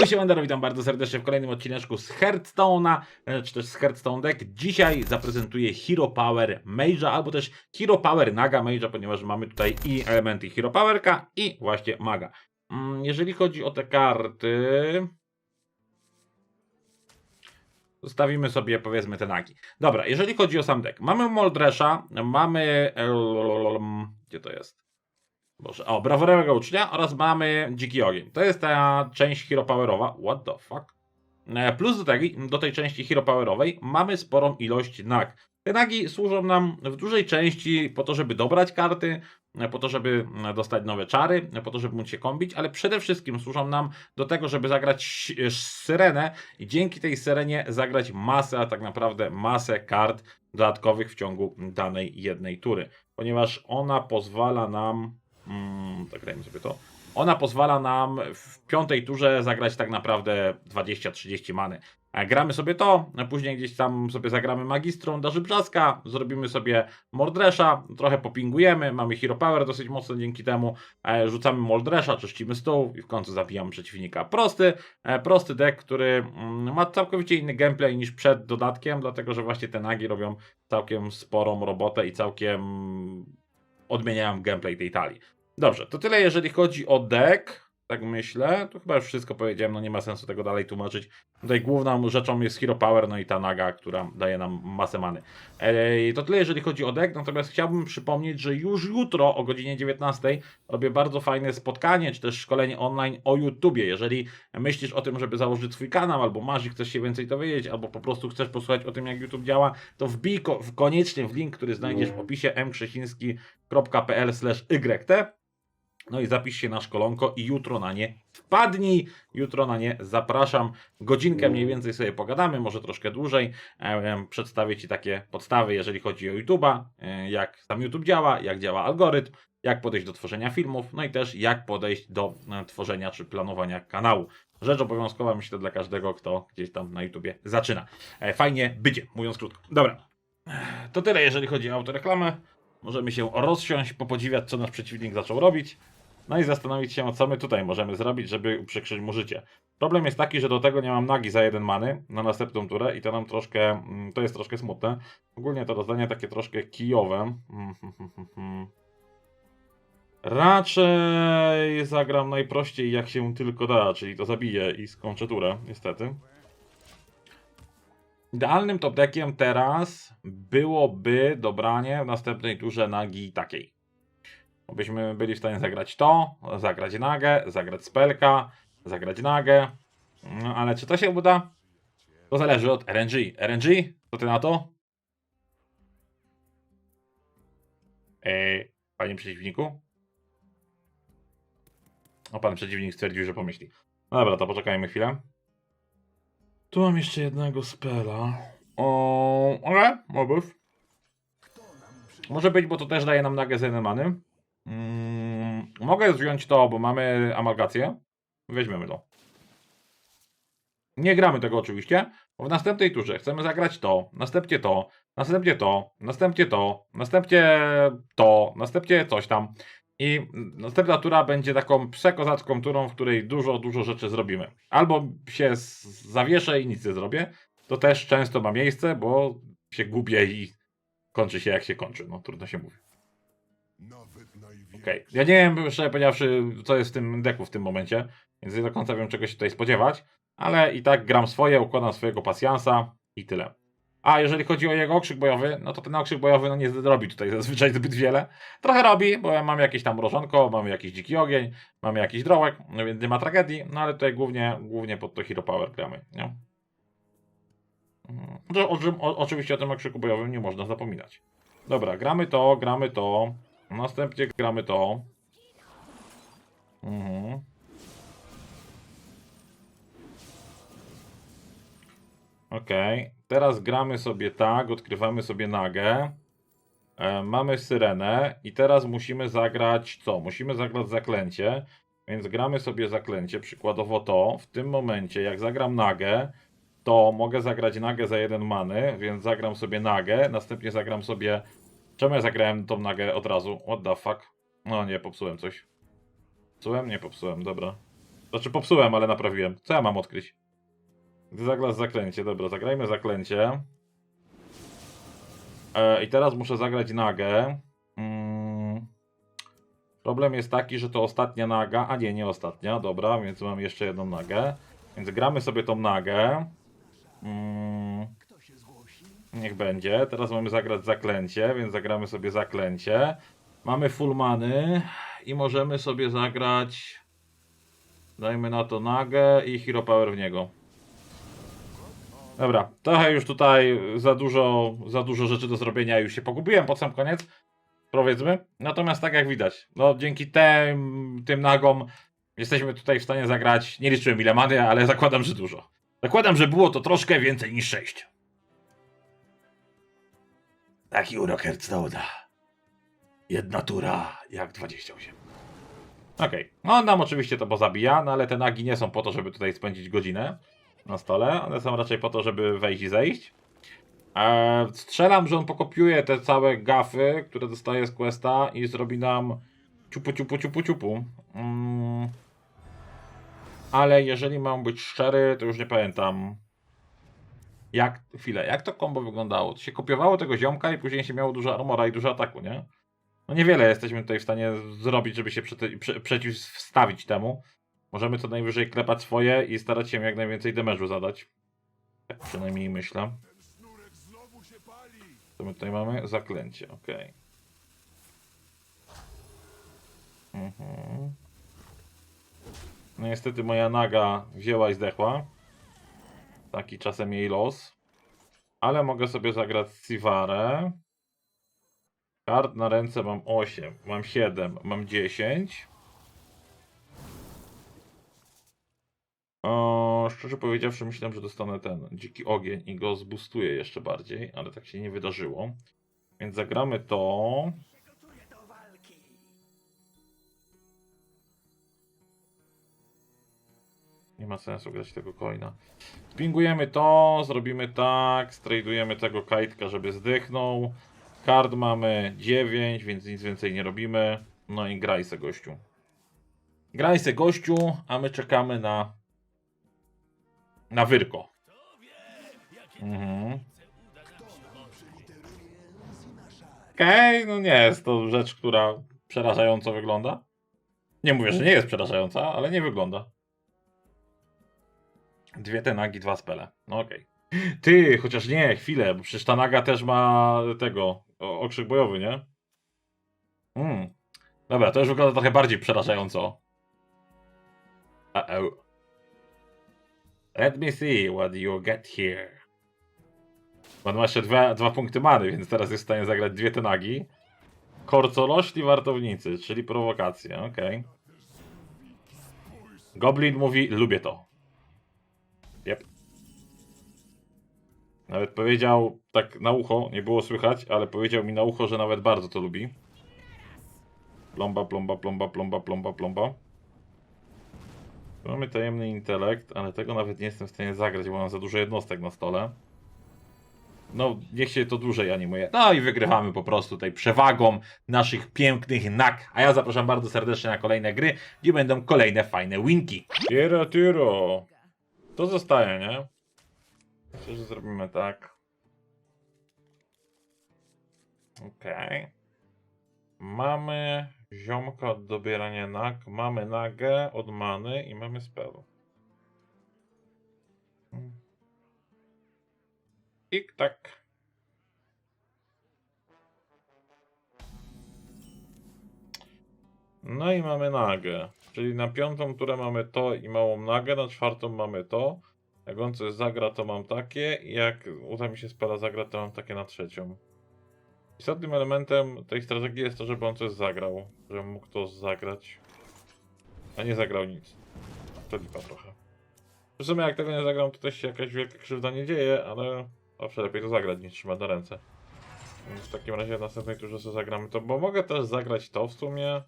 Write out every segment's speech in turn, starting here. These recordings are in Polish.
Yo, siemandero, witam bardzo serdecznie w kolejnym odcineczku z Hearthstone'a, e, czy też z Hearthstone Deck. Dzisiaj zaprezentuję Hero Power Mage'a, albo też Hero Power Naga Mage'a, ponieważ mamy tutaj i elementy Hero Powerka i właśnie Maga. Mm, Jeżeli chodzi o te karty... Zostawimy sobie powiedzmy te nagi. Dobra, jeżeli chodzi o sam deck. Mamy Moldresha, mamy... Gdzie to jest? Boże, o, braworego ucznia oraz mamy dziki ogień. To jest ta część hero powerowa. What the fuck? E, Plus do, tej, do tej części hero powerowej mamy sporą ilość nag. Te nagi służą nam w dużej części po to, żeby dobrać karty, e, po to, żeby e, dostać nowe czary, po to, żeby móc się kombić, ale przede wszystkim służą nam do tego, żeby zagrać syrenę i dzięki tej syrenie zagrać masę, a tak naprawdę masę kart dodatkowych w ciągu danej jednej tury. Ponieważ ona pozwala nam Mm, zagrajmy sobie to. Ona pozwala nam w piątej turze zagrać tak naprawdę 20-30 many. A Gramy sobie to, a później gdzieś tam sobie zagramy Magistrą Darzy Brzaska, zrobimy sobie Mordresza, trochę popingujemy, mamy Hero Power dosyć mocno dzięki temu, e, rzucamy Mordresza, czyścimy stół i w końcu zabijamy przeciwnika. Prosty, e, prosty deck, który mm, ma całkowicie inny gameplay niż przed dodatkiem, dlatego że właśnie te nagi robią całkiem sporą robotę i całkiem odmieniają gameplay tej talii. Dobrze, to tyle jeżeli chodzi o deck. Tak myślę. To chyba już wszystko powiedziałem, no nie ma sensu tego dalej tłumaczyć. Tutaj główną rzeczą jest Hero Power, no i ta naga, która daje nam masę many. Eee, to tyle jeżeli chodzi o deck, natomiast chciałbym przypomnieć, że już jutro o godzinie 19 robię bardzo fajne spotkanie, czy też szkolenie online o YouTubie. Jeżeli myślisz o tym, żeby założyć swój kanał, albo masz i chcesz się więcej dowiedzieć, albo po prostu chcesz posłuchać o tym, jak YouTube działa, to wbij ko- koniecznie w link, który znajdziesz w opisie mkrzesiński.pl yt no i zapisz się na szkolonko i jutro na nie wpadnij. Jutro na nie zapraszam. Godzinkę mniej więcej sobie pogadamy, może troszkę dłużej. Przedstawię Ci takie podstawy, jeżeli chodzi o YouTube'a, e, jak sam YouTube działa, jak działa algorytm, jak podejść do tworzenia filmów, no i też jak podejść do e, tworzenia czy planowania kanału. Rzecz obowiązkowa, myślę, dla każdego, kto gdzieś tam na YouTubie zaczyna. E, Fajnie będzie, mówiąc krótko. Dobra, to tyle, jeżeli chodzi o autoreklamę. Możemy się rozsiąść, popodziwiać, co nasz przeciwnik zaczął robić. No i zastanowić się, co my tutaj możemy zrobić, żeby uprzykrzyć mu życie. Problem jest taki, że do tego nie mam nagi za jeden many na następną turę i to nam troszkę, mm, to jest troszkę smutne. Ogólnie to rozdanie takie troszkę kijowe. Mm, hmm, hmm, hmm. Raczej zagram najprościej jak się tylko da, czyli to zabiję i skończę turę, niestety. Idealnym top deckiem teraz byłoby dobranie w następnej turze nagi takiej. Byśmy byli w stanie zagrać to, zagrać nagę, zagrać spelka, zagrać nagę. No ale czy to się uda? To zależy od RNG. RNG? Co ty na to? Eee, panie przeciwniku? O, pan przeciwnik stwierdził, że pomyśli. No dobra, to poczekajmy chwilę. Tu mam jeszcze jednego spela. O, ale, być. Może być, bo to też daje nam nagę z enemany. Mm, mogę wziąć to, bo mamy amalgację. Weźmiemy to. Nie gramy tego oczywiście, bo w następnej turze chcemy zagrać to, następnie to, następnie to, następnie to, następnie to, następnie coś tam. I następna tura będzie taką przekozacką turą, w której dużo, dużo rzeczy zrobimy. Albo się zawieszę i nic nie zrobię. To też często ma miejsce, bo się gubię i kończy się jak się kończy. No trudno się mówi. Okej. Ja nie wiem, szczerze powiedziawszy, co jest w tym deku w tym momencie, więc nie do końca wiem, czego się tutaj spodziewać, ale i tak gram swoje, układam swojego pasjansa i tyle. A jeżeli chodzi o jego okrzyk bojowy, no to ten okrzyk bojowy no nie robi tutaj zazwyczaj zbyt wiele. Trochę robi, bo mamy jakieś tam mrożonko, mamy jakiś dziki ogień, mamy jakiś drołek, no więc nie ma tragedii, no ale tutaj głównie, głównie pod to Hero Power gramy, nie? Mhm. O, o, oczywiście o tym okrzyku bojowym nie można zapominać. Dobra, gramy to, gramy to. Następnie gramy to. Mhm. Okej, teraz gramy sobie tak, odkrywamy sobie nagę. E, mamy syrenę i teraz musimy zagrać co? Musimy zagrać zaklęcie, więc gramy sobie zaklęcie, przykładowo to. W tym momencie, jak zagram nagę, to mogę zagrać nagę za jeden many, więc zagram sobie nagę, następnie zagram sobie... Czemu ja zagrałem tą nagę od razu? What the fuck? No nie, popsułem coś. Popsułem? Nie popsułem, dobra. Znaczy popsułem, ale naprawiłem. Co ja mam odkryć? Gdy zaklęcie. Dobra, zagrajmy zaklęcie. E, I teraz muszę zagrać nagę. Mm. Problem jest taki, że to ostatnia naga, a nie, nie ostatnia, dobra, więc mam jeszcze jedną nagę. Więc gramy sobie tą nagę. Mm. Niech będzie. Teraz mamy zagrać zaklęcie, więc zagramy sobie zaklęcie. Mamy full many i możemy sobie zagrać. Dajmy na to nagę i hero power w niego. Dobra, trochę już tutaj za dużo, za dużo rzeczy do zrobienia już się pogubiłem pod sam koniec. Powiedzmy. Natomiast tak jak widać, no dzięki tym, tym nagom jesteśmy tutaj w stanie zagrać. Nie liczyłem ile many, ale zakładam, że dużo. Zakładam, że było to troszkę więcej niż 6. Taki urok Hearthstone'a. Jedna tura jak 28. Okej. No on nam oczywiście to pozabija, no ale te nagi nie są po to, żeby tutaj spędzić godzinę na stole. One są raczej po to, żeby wejść i zejść. Eee, strzelam, że on pokopiuje te całe gafy, które dostaje z questa i zrobi nam ciupu, ciupu, ciupu, ciupu. Mm. Ale jeżeli mam być szczery, to już nie pamiętam. Jak, chwilę, jak to combo wyglądało? To się kopiowało tego ziomka i później się miało dużo armora i dużo ataku, nie? No niewiele jesteśmy tutaj w stanie zrobić, żeby się przety- prze- przeciwstawić temu. Możemy co najwyżej klepać swoje i starać się jak najwięcej damage'u zadać. Tak przynajmniej myślę. Co my tutaj mamy? Zaklęcie, okej. Mhm. No niestety moja naga wzięła i zdechła. Taki czasem jej los. Ale mogę sobie zagrać Sivarę. Kart na ręce mam 8, mam 7, mam 10. O, szczerze powiedziawszy, myślałem, że dostanę ten dziki ogień i go zbustuję jeszcze bardziej, ale tak się nie wydarzyło. Więc zagramy to. Nie ma sensu grać tego coina. Spingujemy to, zrobimy tak, stradujemy tego kajtka, żeby zdychnął. Kart mamy 9, więc nic więcej nie robimy. No i graj se gościu. Graj se gościu, a my czekamy na na wyrko. Mhm. Okej, no nie jest to rzecz, która przerażająco wygląda. Nie mówię, że nie jest przerażająca, ale nie wygląda. Dwie te nagi, dwa spele. No okej. Ty, chociaż nie, chwilę, bo przecież ta naga też ma tego, o- okrzyk bojowy, nie? Mm. Dobra, to już wygląda trochę bardziej przerażająco. Uh-oh. Let me see what you get here. On ma jeszcze dwa, dwa punkty many, więc teraz jest w stanie zagrać dwie te nagi. Korcolośni wartownicy, czyli prowokacje, okej. Goblin mówi, lubię to. Yep. Nawet powiedział tak na ucho, nie było słychać, ale powiedział mi na ucho, że nawet bardzo to lubi. Plomba, plomba, plomba, plomba, plomba, plomba. Mamy tajemny intelekt, ale tego nawet nie jestem w stanie zagrać, bo mam za dużo jednostek na stole. No, niech się to dłużej animuje. No i wygrywamy po prostu tutaj przewagą naszych pięknych nag. A ja zapraszam bardzo serdecznie na kolejne gry, gdzie będą kolejne fajne winki. Tiro, tiro. To zostaje, nie? Myślę, że zrobimy tak. Okej. Mamy ziomka od dobierania nag, mamy nagę od many i mamy spell. Tik tak. No i mamy nagę. Czyli na piątą turę mamy to i małą nagę, na czwartą mamy to. Jak on coś zagra, to mam takie. I jak uda mi się spela zagrać, to mam takie na trzecią. Istotnym elementem tej strategii jest to, żeby on coś zagrał. Żebym mógł to zagrać. A nie zagrał nic. To lipa trochę. W sumie jak tego nie zagram, to też się jakaś wielka krzywda nie dzieje, ale zawsze lepiej to zagrać niż trzymać na ręce. Więc w takim razie w następnej turze sobie zagramy to, bo mogę też zagrać to w sumie.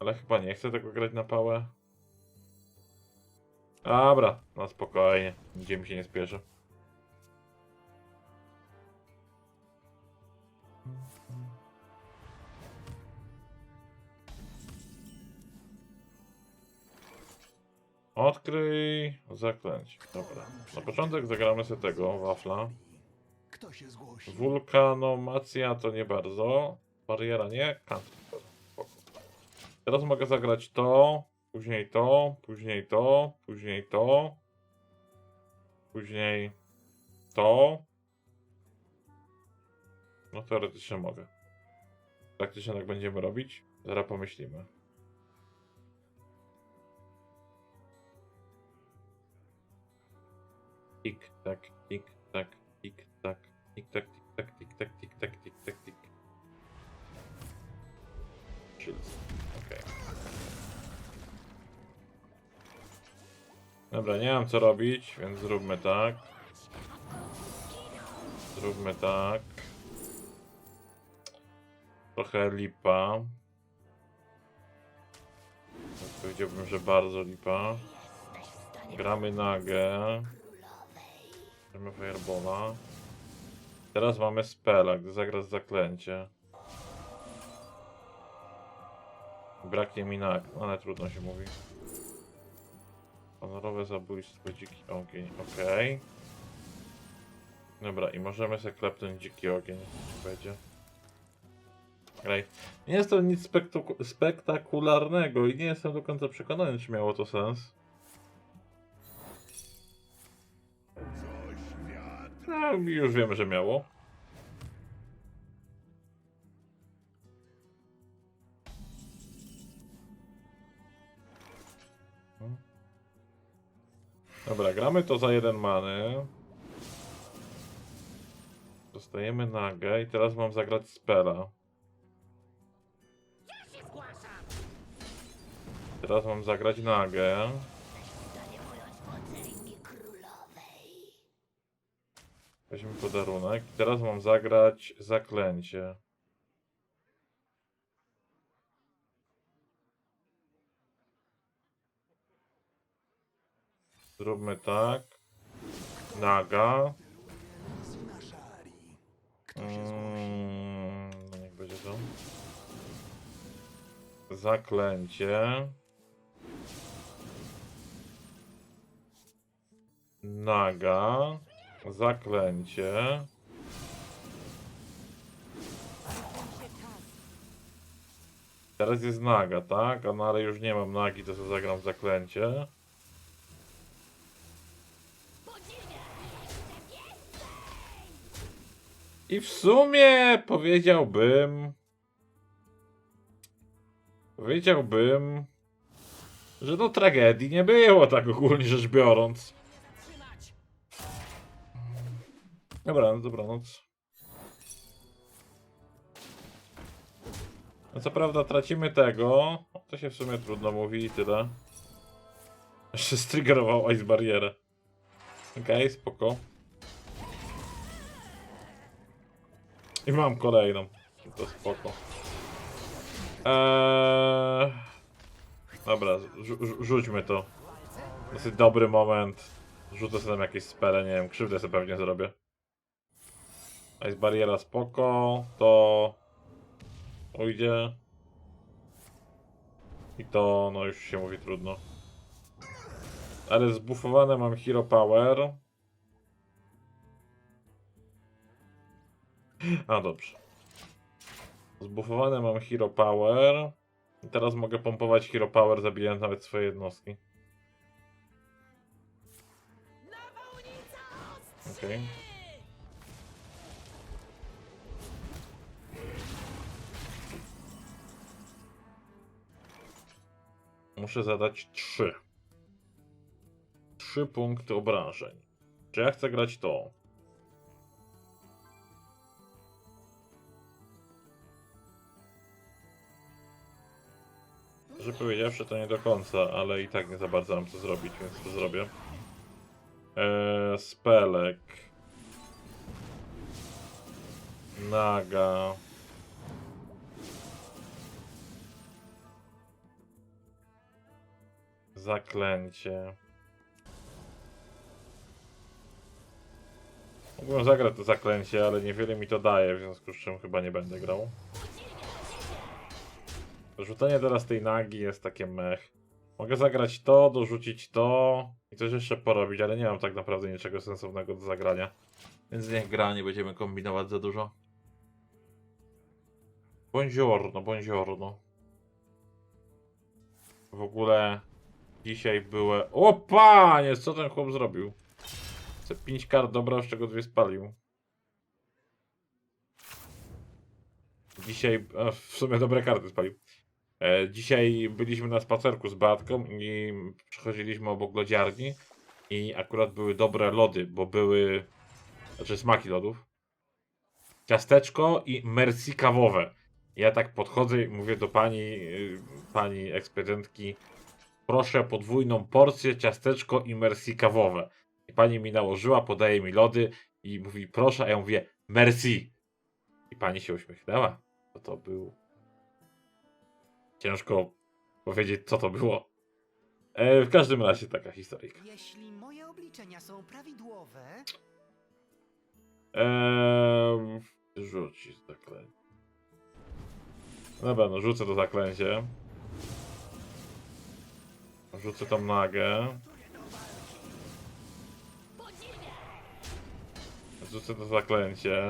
Ale chyba nie chcę tego grać na pałę. Dobra, no spokojnie. Nigdzie mi się nie spieszy. Odkryj zaklęcie. Dobra. Na początek zagramy sobie tego, wafla. Wulkanomacja to nie bardzo. Bariera nie. Counter. Teraz mogę zagrać to, później to, później to, później to, później to. No teoretycznie mogę. Praktycznie tak będziemy robić. Zaraz pomyślimy. Tik tak, tik tak, tik tak, tik tak, tik tak, tik tak, tik tak, tik tak, tik. Shields. Okej. Dobra, nie mam co robić, więc zróbmy tak. Zróbmy tak. Trochę lipa. Powiedziałbym, że bardzo lipa. Gramy nagę. Gramy Firebola. Teraz mamy spela, gdy zagrasz zaklęcie. Braknie mi nag, no ale trudno się mówi. Honorowe zabójstwo, dziki ogień, okej. Dobra, i możemy sobie klepnąć dziki ogień, czy będzie. Okej. Nie jest to nic spektaku- spektakularnego i nie jestem do końca przekonany, czy miało to sens. No, już wiemy, że miało. Dobra, gramy to za jeden many. Dostajemy nagę i teraz mam zagrać spela. Teraz mam zagrać nagę. Weźmy podarunek. Teraz mam zagrać zaklęcie. Zróbmy tak. Naga. Mm, no niech będzie to. Zaklęcie. Naga. Zaklęcie. Teraz jest naga, tak? A no ale już nie mam nagi, to sobie zagram zaklęcie. I w sumie powiedziałbym. Powiedziałbym, że do tragedii nie było, tak ogólnie rzecz biorąc. Dobranoc, dobranoc. No co prawda tracimy tego, to się w sumie trudno mówi i tyle. Jeszcze striggerował Ice Barrierę. Okej, spoko. I mam kolejną. To spoko. Eee... Dobra, rzu- rzu- rzućmy to. Dosyć dobry moment. Rzucę sobie jakieś spele, nie wiem, krzywdę sobie pewnie zrobię. Ice bariera spoko, to ujdzie. I to, no już się mówi trudno. Ale zbufowane mam Hero Power. A dobrze. Zbufowane mam Hero Power. I teraz mogę pompować Hero Power, zabijając nawet swoje jednostki. Okej. Muszę zadać 3. 3 punkty obrażeń. Czy ja chcę grać to? Że powiedziawszy to nie do końca, ale i tak nie za bardzo mam co zrobić, więc to zrobię. Eee, spelek. Naga. Zaklęcie. Mógłbym zagrać to zaklęcie, ale niewiele mi to daje, w związku z czym chyba nie będę grał. Rzucenie teraz tej nagi jest takie mech. Mogę zagrać to, dorzucić to i coś jeszcze porobić, ale nie mam tak naprawdę niczego sensownego do zagrania. Więc niech gra, nie będziemy kombinować za dużo. Buongiorno, buongiorno. W ogóle dzisiaj były... O panie, co ten chłop zrobił? Chce 5 kart dobrał, z czego dwie spalił. Dzisiaj, a w sumie dobre karty spalił. E, dzisiaj byliśmy na spacerku z Batką i przechodziliśmy obok lodziarni i akurat były dobre lody, bo były, znaczy smaki lodów. Ciasteczko i merci kawowe. Ja tak podchodzę i mówię do pani, y, pani ekspedentki, proszę podwójną porcję ciasteczko i merci kawowe. I pani mi nałożyła, podaje mi lody i mówi proszę, a ja mówię merci. I pani się uśmiechnęła. To to był Ciężko powiedzieć, co to było. E, w każdym razie taka historyjka. Jeśli moje obliczenia są prawidłowe, Eee, rzucić zaklęcie. Dobra, no rzucę to zaklęcie. Rzucę tą nagę. Rzucę to zaklęcie.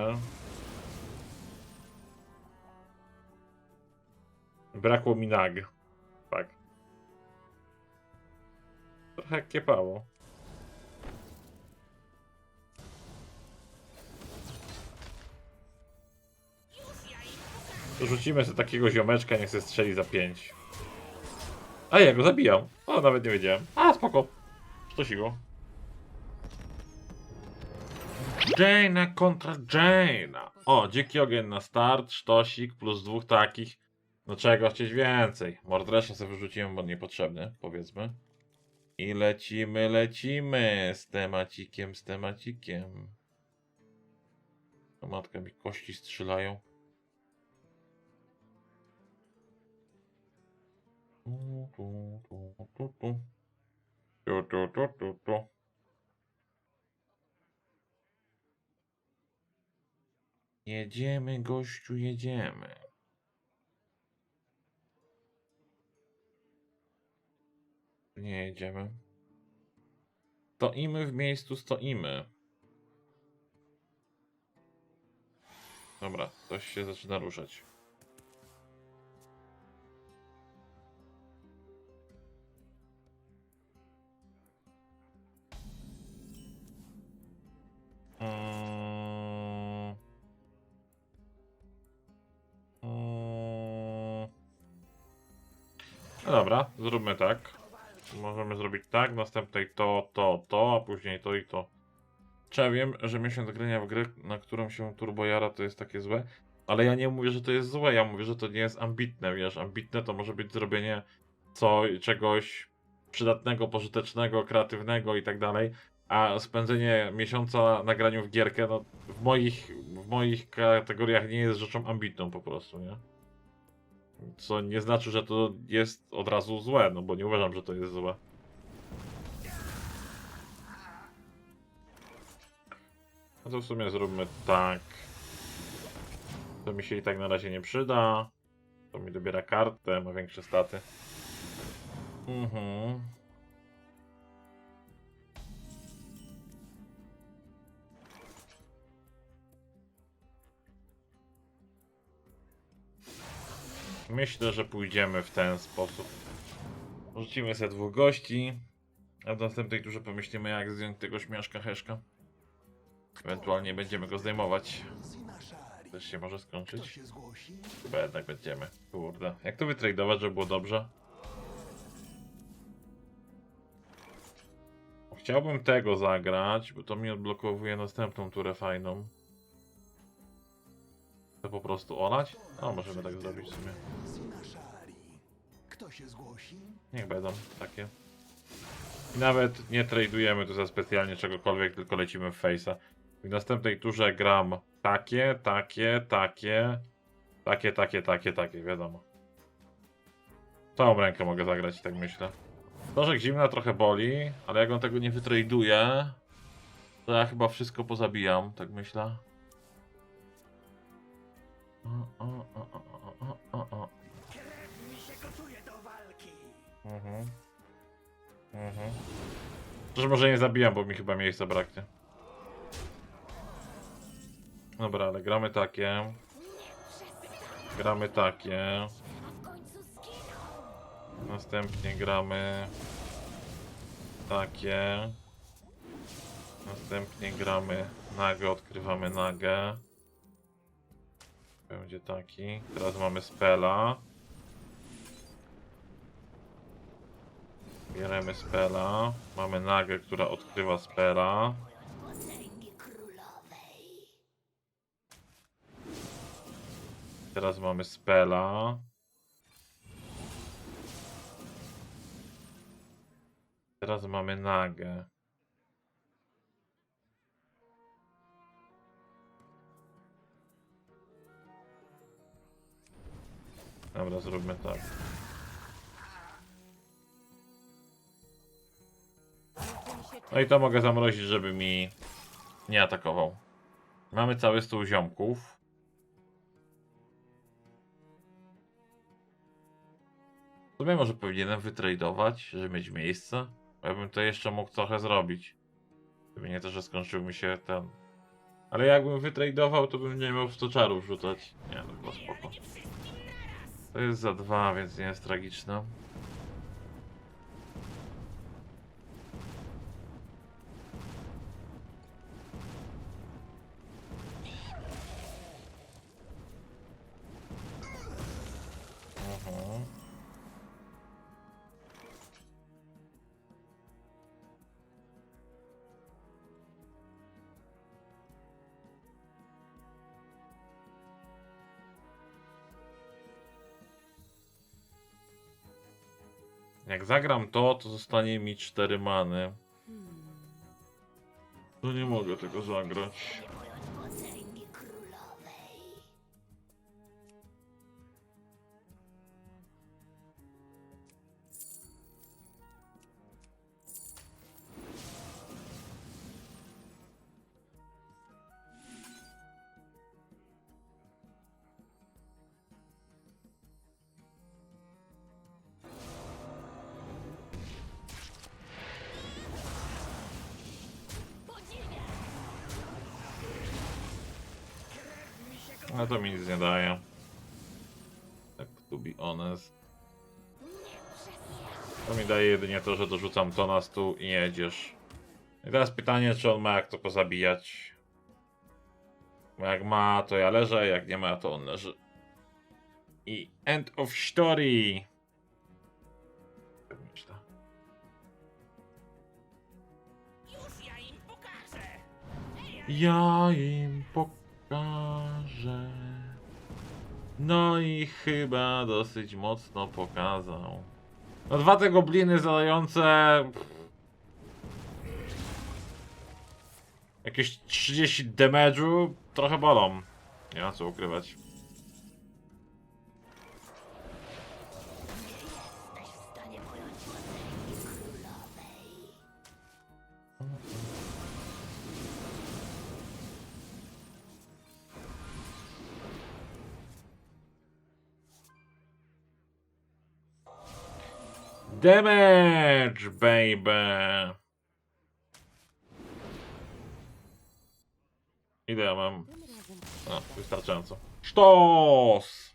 Brakło mi nag. Tak. Trochę kiepało. Rzucimy sobie takiego ziomeczka, niech se strzeli za 5. A ja go zabijam. O, nawet nie wiedziałem. A, spoko. Sztosiło. Jaina kontra Jaina. O, dziki ogień na start, sztosik plus dwóch takich. No czego chcieć więcej? Mordresza sobie wyrzuciłem, bo niepotrzebny, powiedzmy. I lecimy, lecimy z temacikiem, z temacikiem. O matka mi kości strzelają. Tu, tu, tu, tu, tu. Tu, tu, tu, tu, tu. Jedziemy, gościu, jedziemy. Nie jedziemy. Stoimy w miejscu, stoimy. Dobra, coś się zaczyna ruszać. Mm. Mm. Dobra, zróbmy tak. Możemy zrobić tak, następnej to, to, to, a później to i to. Czy ja wiem, że miesiąc grania w grę, na którą się turbo jara, to jest takie złe, ale ja nie mówię, że to jest złe, ja mówię, że to nie jest ambitne, wiesz, ambitne to może być zrobienie co, czegoś przydatnego, pożytecznego, kreatywnego i tak dalej, a spędzenie miesiąca na graniu w gierkę, no w moich, w moich kategoriach nie jest rzeczą ambitną po prostu, nie? Co nie znaczy, że to jest od razu złe, no bo nie uważam, że to jest złe. No to w sumie zróbmy tak. To mi się i tak na razie nie przyda. To mi dobiera kartę, ma większe staty. Mhm. Myślę, że pójdziemy w ten sposób. Rzucimy sobie dwóch gości, a w następnej turze pomyślimy jak zdjąć tego śmieszka heszka. Ewentualnie będziemy go zdejmować. Też się może skończyć. Chyba jednak będziemy. Kurde. Jak to wytradować, żeby było dobrze? Chciałbym tego zagrać, bo to mi odblokowuje następną turę fajną. To po prostu olać? No, możemy tak zrobić w sumie. Kto się zgłosi? Niech będą takie. I nawet nie tradujemy tu za specjalnie czegokolwiek, tylko lecimy w face'a. W następnej turze gram takie, takie, takie, takie, takie, takie, takie, wiadomo. Całą rękę mogę zagrać, tak myślę. Stożek zimna trochę boli, ale jak on tego nie wytraduje, to ja chyba wszystko pozabijam, tak myślę. O, o, o, o, o, o, o, o. krew mi się gotuje do walki. Mhm. Mhm. Że może nie zabijam, bo mi chyba miejsca braknie. Dobra, ale gramy takie. Gramy takie. Następnie gramy takie. Następnie gramy nagę, odkrywamy nagę. Będzie taki. Teraz mamy spela. Bierzemy spela. Mamy nagę, która odkrywa spela. Teraz mamy spela. Teraz mamy nagę. Dobra, zróbmy tak. No i to mogę zamrozić, żeby mi nie atakował. Mamy cały stół ziomków. W sumie może powinienem wytradować, żeby mieć miejsce. Ja bym to jeszcze mógł trochę zrobić. Gdyby nie to, że skończył mi się ten... Ale jakbym wytradował, to bym nie miał 100 czarów rzucać. Nie, to było spoko. To jest za dwa, więc nie jest tragiczne. Jak zagram to, to zostanie mi 4 many. To nie mogę tego zagrać. No to mi nic nie daje. Tak, to be honest. To mi daje jedynie to, że dorzucam to na stół i jedziesz. I teraz pytanie, czy on ma jak to pozabijać. Bo jak ma, to ja leżę, jak nie ma, to on leży. I end of story. Ja im pokażę. No i chyba dosyć mocno pokazał. No dwa te gobliny zadające... Jakieś 30 damage'u trochę bolą. Nie ma co ukrywać. Damage, baby! Ile ja mam? No, wystarczająco. Sztos!